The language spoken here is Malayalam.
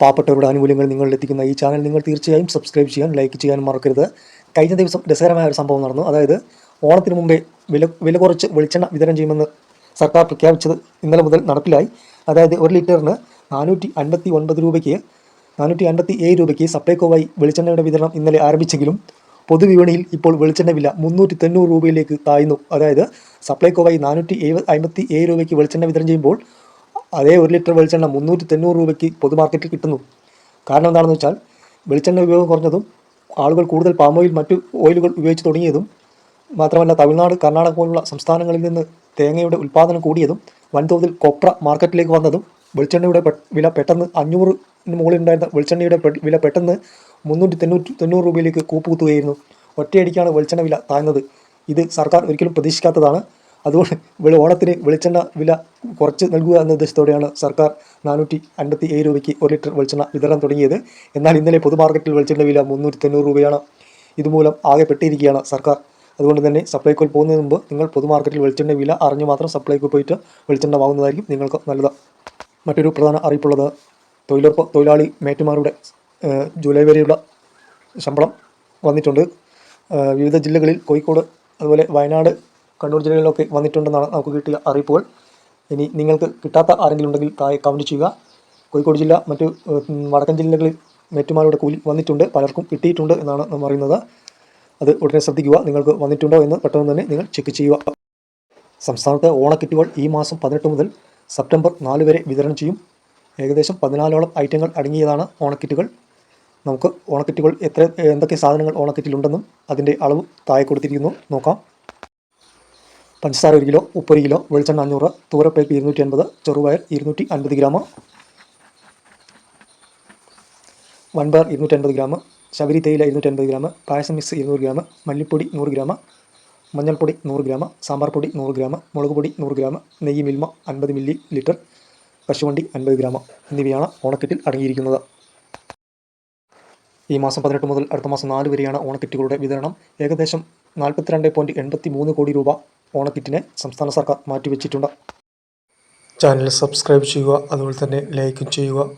പാവപ്പെട്ടവരുടെ ആനുകൂല്യങ്ങൾ നിങ്ങളിൽ എത്തിക്കുന്ന ഈ ചാനൽ നിങ്ങൾ തീർച്ചയായും സബ്സ്ക്രൈബ് ചെയ്യാൻ ലൈക്ക് ചെയ്യാൻ മറക്കരുത്. കഴിഞ്ഞ ദിവസം രസകരമായ ഒരു സംഭവം നടന്നു. അതായത് ഓണത്തിന് മുമ്പേ വില വില കുറച്ച് വെളിച്ചെണ്ണ വിതരണം ചെയ്യുമെന്ന് സർക്കാർ പ്രഖ്യാപിച്ചത് ഇന്നലെ മുതൽ നടപ്പിലായി. അതായത് ഒരു ലിറ്ററിന് നാനൂറ്റി അൻപത്തി ഒൻപത് രൂപയ്ക്ക് നാനൂറ്റി അൻപത്തി ഏഴ് രൂപയ്ക്ക് സപ്ലൈകോവായി വെളിച്ചെണ്ണയുടെ വിതരണം ഇന്നലെ ആരംഭിച്ചെങ്കിലും പൊതുവിപണിയിൽ ഇപ്പോൾ വെളിച്ചെണ്ണ വില മുന്നൂറ്റി തൊണ്ണൂറ് രൂപയിലേക്ക് താഴ്ന്നു അതായത് സപ്ലൈകോവായി നാനൂറ്റി എഴുപത് അമ്പത്തി ഏഴ് രൂപയ്ക്ക് വെളിച്ചെണ്ണ വിതരണം ചെയ്യുമ്പോൾ അതേ ഒരു ലിറ്റർ വെളിച്ചെണ്ണ മുന്നൂറ്റി തൊണ്ണൂറ് രൂപയ്ക്ക് പൊതുമാർക്കറ്റിൽ കിട്ടുന്നു. കാരണം എന്താണെന്ന് വെച്ചാൽ വെളിച്ചെണ്ണ ഉപയോഗം കുറഞ്ഞതും ആളുകൾ കൂടുതൽ പാം ഓയിൽ മറ്റു ഓയിലുകൾ ഉപയോഗിച്ച് തുടങ്ങിയതും മാത്രമല്ല തമിഴ്നാട് കർണാടക പോലുള്ള സംസ്ഥാനങ്ങളിൽ നിന്ന് തേങ്ങയുടെ ഉൽപ്പാദനം കൂടിയതും വൻതോതിൽ കൊപ്ര മാർക്കറ്റിലേക്ക് വന്നതും വെളിച്ചെണ്ണയുടെ വില പെട്ടെന്ന് അഞ്ഞൂറിന് മുകളിൽ ഉണ്ടായിരുന്ന വെളിച്ചെണ്ണയുടെ വില പെട്ടെന്ന് മുന്നൂറ്റി തൊണ്ണൂറ്റി തൊണ്ണൂറ് രൂപയിലേക്ക് കൂപ്പുകുത്തുകയായിരുന്നു. ഒറ്റയടിക്കാണ് വെളിച്ചെണ്ണ വില താഴ്ന്നത്. ഇത് സർക്കാർ ഒരിക്കലും പ്രതീക്ഷിക്കാത്തതാണ്. അതുകൊണ്ട് വെളി ഓണത്തിന് വെളിച്ചെണ്ണ വില കുറച്ച് നൽകുക എന്ന ഉദ്ദേശത്തോടെയാണ് സർക്കാർ നാനൂറ്റി അൻപത്തി ഏഴ് രൂപയ്ക്ക് ഒരു ലിറ്റർ വെളിച്ചെണ്ണ വിതരണം തുടങ്ങിയത്. എന്നാൽ ഇന്നലെ പൊതുമാർക്കറ്റിൽ വെളിച്ചെണ്ണ വില മുന്നൂറ്റി തൊണ്ണൂറ് രൂപയാണ് ഇതുമൂലം ആകെ പെട്ടിരിക്കുകയാണ് സർക്കാർ. അതുകൊണ്ട് തന്നെ സപ്ലൈകോയിൽ പോകുന്നതിന് മുമ്പ് നിങ്ങൾ പൊതുമാർക്കറ്റിൽ വെളിച്ചെണ്ണ വില അറിഞ്ഞു മാത്രം സപ്ലൈക്കോ പോയിട്ട് വെളിച്ചെണ്ണ വാങ്ങുന്നതായിരിക്കും നിങ്ങൾക്ക് നല്ലത്. മറ്റൊരു പ്രധാന അറിയിപ്പുള്ളത് തൊഴിലുറപ്പ് തൊഴിലാളി മേറ്റുമാരുടെ ജൂലൈ വരെയുള്ള ശമ്പളം വന്നിട്ടുണ്ട്. വിവിധ ജില്ലകളിൽ കോഴിക്കോട് അതുപോലെ വയനാട് കണ്ണൂർ ജില്ലകളിലൊക്കെ വന്നിട്ടുണ്ടെന്നാണ് നമുക്ക് കിട്ടിയ അറിയിപ്പുകൾ. ഇനി നിങ്ങൾക്ക് കിട്ടാത്ത ആരെങ്കിലും ഉണ്ടെങ്കിൽ താഴെ കമന്റ് ചെയ്യുക. കോഴിക്കോട് ജില്ല മറ്റു വടക്കൻ ജില്ലകളിൽ മേറ്റുമാരുടെ കൂലി വന്നിട്ടുണ്ട്. പലർക്കും കിട്ടിയിട്ടുണ്ട് എന്നാണ് നാം അറിയുന്നത്. അത് ഉടനെ ശ്രദ്ധിക്കുക. നിങ്ങൾക്ക് വന്നിട്ടുണ്ടോ എന്ന് പെട്ടെന്ന് തന്നെ നിങ്ങൾ ചെക്ക് ചെയ്യുക. സംസ്ഥാനത്തെ ഓണക്കിറ്റുകൾ ഈ മാസം പതിനെട്ട് മുതൽ സെപ്റ്റംബർ നാല് വരെ വിതരണം ചെയ്യും. ഏകദേശം പതിനാലോളം ഐറ്റങ്ങൾ അടങ്ങിയതാണ് ഓണക്കിറ്റുകൾ. നമുക്ക് ഓണക്കിറ്റുകൾ എത്ര എന്തൊക്കെ സാധനങ്ങൾ ഓണക്കിറ്റിലുണ്ടെന്നും അതിന്റെ അളവ് താഴെ കൊടുത്തിരിക്കുന്നു. നോക്കാം. പഞ്ചസാര ഒരു കിലോ ഉപ്പ് ഒരു കിലോ വെളിച്ചെണ്ണ അഞ്ഞൂറ് തൂരപ്പേപ്പ് ഇരുന്നൂറ്റി അൻപത് ചെറുപയർ ഇരുന്നൂറ്റി അൻപത് ഗ്രാം വൺപയർ ഇരുന്നൂറ്റി അൻപത് ഗ്രാം ശബരി തേയില ഇരുന്നൂറ്റി അൻപത് ഗ്രാം പായസം മിക്സ് ഇരുന്നൂറ് ഗ്രാം മല്ലിപ്പൊടി നൂറ് ഗ്രാം മഞ്ഞൾപ്പൊടി നൂറ് ഗ്രാം സാമ്പാർ പൊടി നൂറ് ഗ്രാം മുളക് പൊടി നൂറ് ഗ്രാം നെയ്യ് മിൽമ അൻപത് മില്ലി ലിറ്റർ കശുവണ്ടി അൻപത് ഗ്രാം എന്നിവയാണ് ഓണക്കിറ്റിൽ അടങ്ങിയിരിക്കുന്നത്. ഈ മാസം പതിനെട്ട് മുതൽ അടുത്ത മാസം നാല് വരെയാണ് ഓണക്കിറ്റുകളുടെ വിതരണം. ഏകദേശം നാൽപ്പത്തിരണ്ട് പോയിന്റ് എൺപത്തി മൂന്ന് കോടി രൂപ ഓണക്കിറ്റിനെ സംസ്ഥാന സർക്കാർ മാറ്റിവെച്ചിട്ടുണ്ട്. ചാനൽ സബ്സ്ക്രൈബ് ചെയ്യുക അതുപോലെ തന്നെ ലൈക്കും ചെയ്യുക.